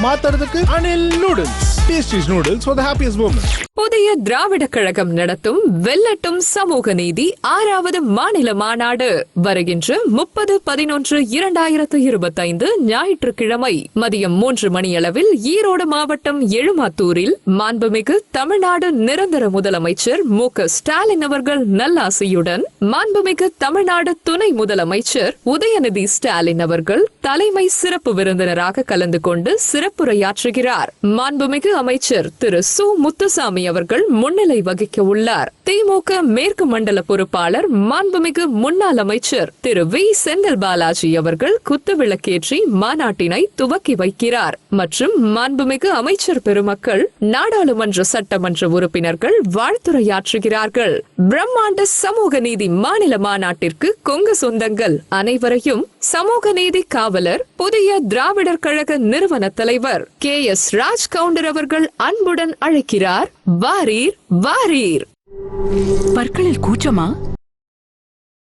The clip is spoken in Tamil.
மாத்துறதுக்கு Anil noodles tastiest noodles for the happiest moment Puthiya Dravida Kazhagam நடத்தும் வெல்லட்டும் சமூக நீதி ஆறாவது மாநில மாநாடு. வருகின்ற முப்பது பதினொன்று இரண்டாயிரத்து இருபத்தைந்து ஞாயிற்றுக்கிழமை மதியம் மூன்று மணியளவில் ஈரோடு மாவட்டம் எழுமாத்தூரில் மாண்புமிகு தமிழ்நாடு நிரந்தர முதலமைச்சர் மு க ஸ்டாலின் அவர்கள் நல்லாசையுடன் மாண்புமிகு தமிழ்நாடு துணை முதலமைச்சர் உதயநிதி ஸ்டாலின் அவர்கள் தலைமை சிறப்பு விருந்தினராக கலந்து கொண்டு சிறப்புரையாற்றுகிறார். மாண்புமிகு அமைச்சர் திரு. சு. முத்துசாமி அவர்கள் முன்னிலை வகிக்க உள்ளார். திமுக மேற்கு மண்டல பொறுப்பாளர் மாண்புமிகு முன்னாள் அமைச்சர் திரு. வி. செந்தில் பாலாஜி அவர்கள் குத்துவிளக்கேற்றி மாநாட்டினை துவக்கி வைக்கிறார். மற்றும் மாண்புமிகு அமைச்சர் பெருமக்கள் நாடாளுமன்ற சட்டமன்ற உறுப்பினர்கள் வாழ்த்துரையாற்றுகிறார்கள். பிரம்மாண்ட சமூக நீதி மாநில மாநாட்டிற்கு கொங்கு சொந்தங்கள் அனைவரையும் சமூக நீதி காவலர் புதிய திராவிடர் கழக நிறுவன தலைவர் கே எஸ் ராஜ் கவுண்டர் அவர்கள் அன்புடன் அழைக்கிறார். வாரீர் வாரீர். பற்களில் கூச்சமா?